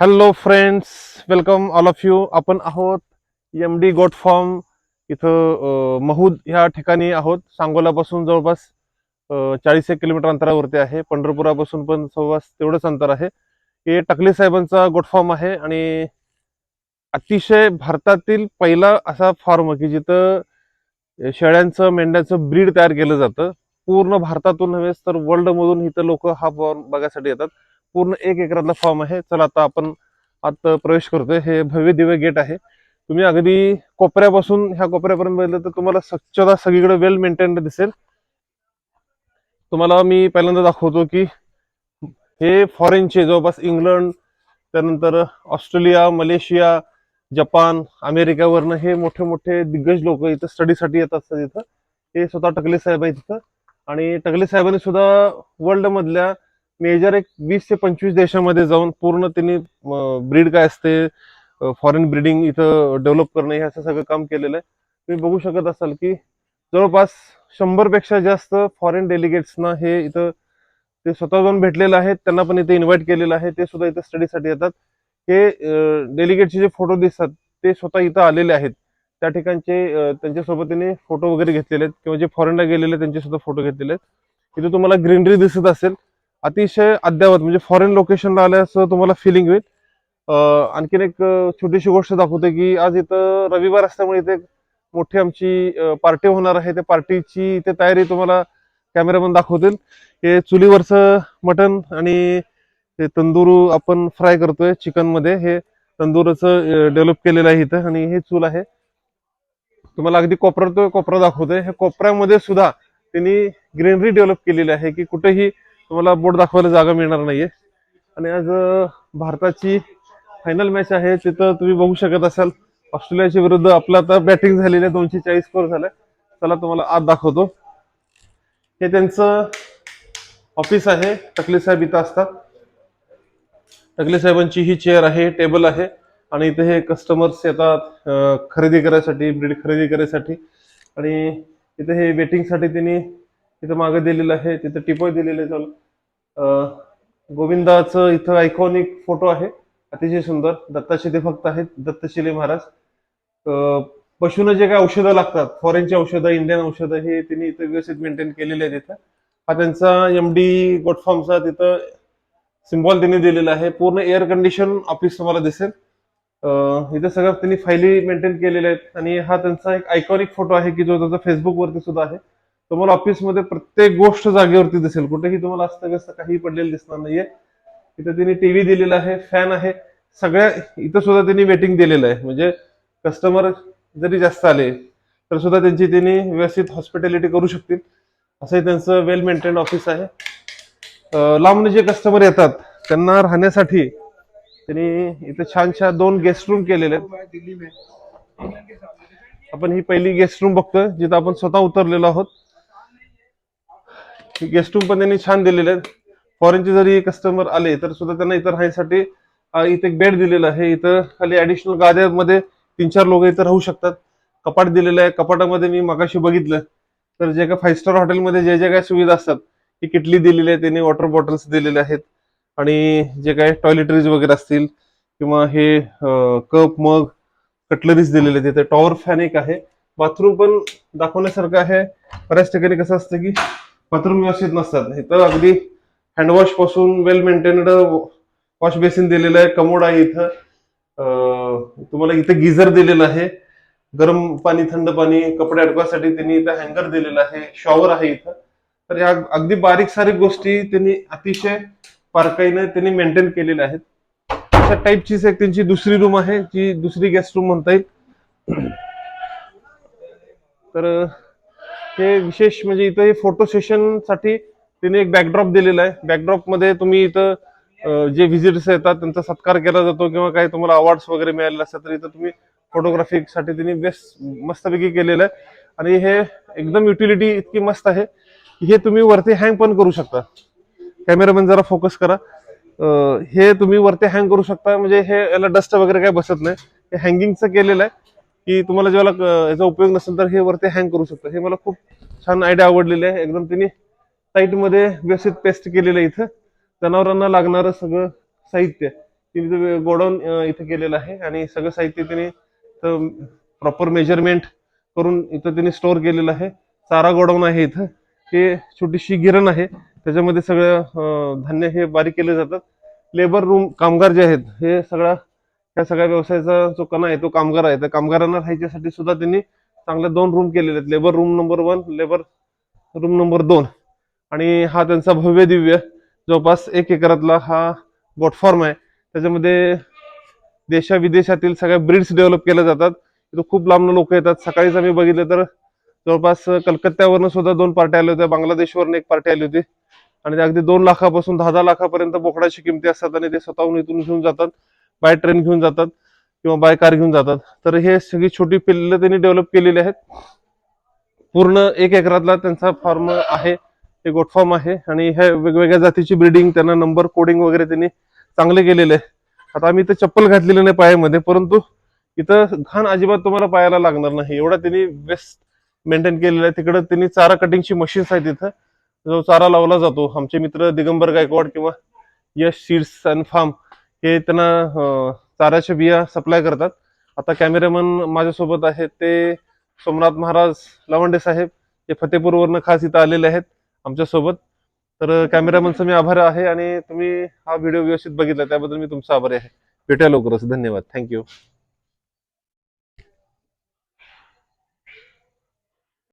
Hello friends welcome all of you आपण आहोत M D goat farm इथं महूद ह्या ठिकाणी आहोत. सांगोलापासून जवळपास चाळीस एक किलोमीटर अंतरावरती आहे. पंढरपुरापासून पण जवळपास तेवढंच अंतर आहे. हे टकले साहेबांचा गोट फॉर्म आहे आणि अतिशय भारतातील पहिला असा फॉर्म की जिथं शेळ्यांचं मेंढ्यांचं ब्रीड तयार केलं जातं. पूर्ण भारतातून नव्हे तर वर्ल्ड मधून इथं लोक हा फॉर्म बघायसाठी येतात. पूर्ण एक एकरातला फॉर्म आहे. चला आता आपण आत प्रवेश करतोय. हे भव्य दिव्य गेट आहे. तुम्ही अगदी कोपऱ्यापासून ह्या कोपऱ्यापर्यंत बघितलं तर तुम्हाला स्वच्छता सगळीकडे वेल मेंटेन दिसेल. तुम्हाला मी पहिल्यांदा दाखवतो की हे फॉरेनचे जवळपास इंग्लंड त्यानंतर ऑस्ट्रेलिया मलेशिया जपान अमेरिकावरनं हे मोठे मोठे दिग्गज लोक इथं स्टडीसाठी येत असतात इथं. हे स्वतः टकले साहेब आहेत इथं. आणि टकले साहेबांनी सुद्धा वर्ल्ड मधल्या मेजर एक वीस ते पंचवीस देशामध्ये जाऊन पूर्ण त्यांनी ब्रीड काय असते फॉरेन ब्रीडिंग इथं डेव्हलप करणं हे असं सगळं काम केलेलं आहे. तुम्ही बघू शकत असाल की जवळपास शंभरपेक्षा जास्त फॉरेन डेलिगेट्सना हे इथं ते स्वतः जाऊन भेटलेलं आहेत. त्यांना पण इथे इन्व्हाइट केलेलं आहे. ते सुद्धा इथं स्टडीसाठी येतात. हे डेलिगेटचे जे फोटो दिसतात ते स्वतः इथं आलेले आहेत. त्या ठिकाणचे त्यांच्यासोबत त्यांनी फोटो वगैरे घेतलेले आहेत. किंवा जे फॉरेनला गेलेले त्यांचे सुद्धा फोटो घेतलेले आहेत. इथे तुम्हाला ग्रीनरी दिसत असेल. अतिशय अद्यावत म्हणजे फॉरेन लोकेशनला आल्याचं तुम्हाला फिलिंग होईल. आणखीन एक छोटीशी गोष्ट दाखवते की आज इथं रविवार असल्यामुळे इथे एक मोठी आमची पार्टी होणार आहे. त्या पार्टीची इथे तयारी तुम्हाला कॅमेरामन दाखवतील. हे चुलीवरचं मटन आणि ते तंदूर आपण फ्राय करतोय चिकनमध्ये हे तंदूरचं डेव्हलप केलेलं आहे इथं आणि हे चूल आहे. तुम्हाला अगदी कोपरा तो कोपरा दाखवतोय. हे कोपऱ्यामध्ये सुद्धा त्यांनी ग्रीनरी डेव्हलप केलेली आहे की कुठेही तुम्हाला बोट दाखवायला जागा मिळणार नाहीये. आणि आज भारताची फायनल मॅच आहे तिथं तुम्ही बघू शकत असाल ऑस्ट्रेलियाच्या विरुद्ध आपलं आता बॅटिंग झालेली आहे दोनशे चाळीस स्कोर झालाय. चला तुम्हाला आत दाखवतो. हे त्यांचं ऑफिस आहे टकले साहेब इथं असतात. टकले साहेबांची ही चेअर आहे टेबल आहे. आणि इथे हे कस्टमर्स येतात खरेदी करायसाठी ब्रीड खरेदी करायसाठी. आणि इथे हे वेटिंगसाठी त्यांनी इथं मागे दिलेलं आहे तिथं टिपॉय दिलेलं आहे. चालू गोविंदाचं इथं आयकॉनिक फोटो आहे. अतिशय सुंदर. दत्ताचे ते फक्त आहेत. दत्तशिले महाराज. पशून पशूनं जे काही औषधं लागतात फॉरेनची औषधं इंडियन औषधं हे त्यांनी इथं व्यवस्थित मेंटेन केलेले आहेत इथं. हा त्यांचा एम डी गोटफॉर्मचा तिथं सिम्बॉल त्यांनी दिलेला आहे. पूर्ण एअर कंडिशन ऑफिस तुम्हाला दिसेल. इथं सगळं त्यांनी फायली मेंटेन केलेल्या आहेत. आणि हा त्यांचा एक आयकॉनिक फोटो आहे की जो त्यांचा फेसबुक वरती सुद्धा आहे. तुम्हाला ऑफिसमध्ये प्रत्येक गोष्ट जागेवरती दिसेल. कुठेही तुम्हाला असतं काही पडलेलं दिसणार नाहीये. इथं त्यांनी टीव्ही दिलेला आहे फॅन आहे. सगळ्या इथं सुद्धा त्यांनी वेटिंग दिलेलं आहे. म्हणजे कस्टमर जरी जास्त आले तर सुद्धा त्यांची त्यांनी व्यवस्थित हॉस्पिटॅलिटी करू शकतील. असंही त्यांचं वेल मेंटेन ऑफिस आहे लांबून जे कस्टमर येतात त्यांना राहण्यासाठी त्यांनी इथे छान छान दोन गेस्ट रूम केलेले आहेत. आपण ही पहिली गेस्ट रूम बघतोय जिथं आपण स्वतः उतरलेलो आहोत. गेस्ट रूम पण त्यांनी छान दिलेले आहेत. फॉरेनचे जरी कस्टमर आले तर सुद्धा त्यांना इथं राहण्यासाठी इथे एक बेड दिलेला आहे. इथं खाली ऍडिशनल गाद्यामध्ये तीन चार लोक इथं राहू शकतात. कपाट दिलेलं आहे. कपाटामध्ये मी मगाशी बघितलं. तर जे काय फाईव्ह स्टार हॉटेलमध्ये जे जे काय सुविधा असतात ती किटली दिलेली आहे. त्यांनी वॉटर बॉटल्स दिलेल्या आहेत. आणि जे काय टॉयलेटरीज वगैरे असतील किंवा हे कप मग कटलरीज दिलेले आहेत. तिथे टॉवर फॅन एक आहे. बाथरूम पण दाखवण्यासारखं आहे. बऱ्याच ठिकाणी कसं असतं की बाथरूम व्यवस्थित नसतात. इथं अगदी हँडवॉशपासून वेल मेंटेनड वॉश बेसिन दिलेलं आहे. कमोड आहे इथं. तुम्हाला इथं गिझर दिलेलं आहे. गरम पाणी थंड पाणी कपडे अडकवासाठी त्यांनी इथं हँगर दिलेलं आहे. शॉवर आहे इथं. तर या अगदी बारीक सारीक गोष्टी त्यांनी अतिशय बारकाईने त्यांनी मेंटेन केलेल्या आहेत. अशा टाईपचीच एक त्यांची दुसरी रूम आहे जी दुसरी गेस्ट रूम म्हणता येईल. तर हे विशेष म्हणजे इथं हे फोटो सेशनसाठी एक बॅकड्रॉप दिलेला आहे. बॅकड्रॉपमध्ये तुम्ही इथं जे व्हिजिटर्स येतात त्यांचा सत्कार केला जातो किंवा काही तुम्हाला अवॉर्ड्स वगैरे मिळालेले असतात तर इथं तुम्ही फोटोग्राफी साठी बेस्ट मस्तपैकी केलेलं आहे. आणि हे एकदम युटिलिटी इतकी मस्त आहे. हे तुम्ही वरती हँग पण करू शकता. कॅमेरामॅन जरा फोकस करा. हे तुम्ही वरती हँग करू शकता. म्हणजे हे याला डस्ट वगैरे काय बसत नाही. हे हँगिंगचं केलेलं आहे. की तुम्हाला जेव्हा याचा उपयोग नसेल तर हे वरती हँग करू शकता. हे मला खूप छान आयडिया आवडलेली आहे. एकदम त्यांनी साईटमध्ये व्यवस्थित पेस्ट केलेलं आहे इथं. जनावरांना लागणारं सगळं साहित्य तिने गोडाऊन इथं केलेलं आहे. आणि सगळं साहित्य तिने प्रॉपर मेजरमेंट करून इथं तिने स्टोअर केलेलं आहे. चारा गोडाऊन आहे इथं. हे छोटीशी गिरण आहे. त्याच्यामध्ये सगळं धान्य हे बारीक केले जातात. लेबर रूम कामगार जे आहेत हे सगळा या सगळ्या व्यवसायाचा जो कणा आहे तो कामगार आहे. त्या कामगारांना राहायच्यासाठी सुद्धा त्यांनी चांगल्या दोन रूम केलेले आहेत. Labour room number one labour room number दोन. आणि हा त्यांचा भव्य दिव्य जवळपास एक एकरातला हा गोट आहे. त्याच्यामध्ये देशा विदेशातील सगळ्या ब्रीड्स डेव्हलप केल्या जातात. इथं खूप लांबनं लोक येतात. सकाळीच आम्ही बघितलं तर जवळपास कलकत्त्यावरनं सुद्धा दोन पार्ट्या आल्या होत्या. बांगलादेशवरनं एक पार्टी आली होती. आणि ते अगदी दोन लाखापासून दहा दहा लाखापर्यंत बोकडाची किमती असतात आणि ते स्वतःहून इथून घेऊन जातात. बाय ट्रेन घेऊन जातात किंवा बाय कार घेऊन जातात. तर हे सगळी छोटी पिल्लं त्यांनी डेव्हलप केलेली आहेत. पूर्ण एक एकरातला त्यांचा फॉर्म आहे. हे गोट फॉर्म आहे आणि ह्या वेगवेगळ्या जातीची ब्रिडिंग त्यांना नंबर कोडिंग वगैरे त्यांनी चांगले केलेले आहे. आता आम्ही इथं चप्पल घातलेली नाही पायामध्ये परंतु इथं घाण अजिबात तुम्हाला पायाला लागणार नाही. एवढा त्यांनी बेस्ट मेंटेन केलेलं आहे. तिकडं त्यांनी चारा कटिंगची मशीन्स आहेत तिथं जो चारा लावला जातो. आमचे मित्र दिगंबर गायकवाड किंवा यश सीड्स अँड फार्म हे त्यांना अं, चाऱ्याच्या बिया सप्लाय करतात. आता कॅमेरामन माझ्यासोबत आहेत ते सोमनाथ महाराज लवंडे साहेब. हे फतेपूरवरनं खास इथं आलेले आहेत आमच्यासोबत. तर कॅमेरामनचा मी आभार आहे आणि तुम्ही हा व्हिडिओ व्यवस्थित बघितला त्याबद्दल मी तुमचा आभारी आहे. भेटूया लवकरच. धन्यवाद. थँक्यू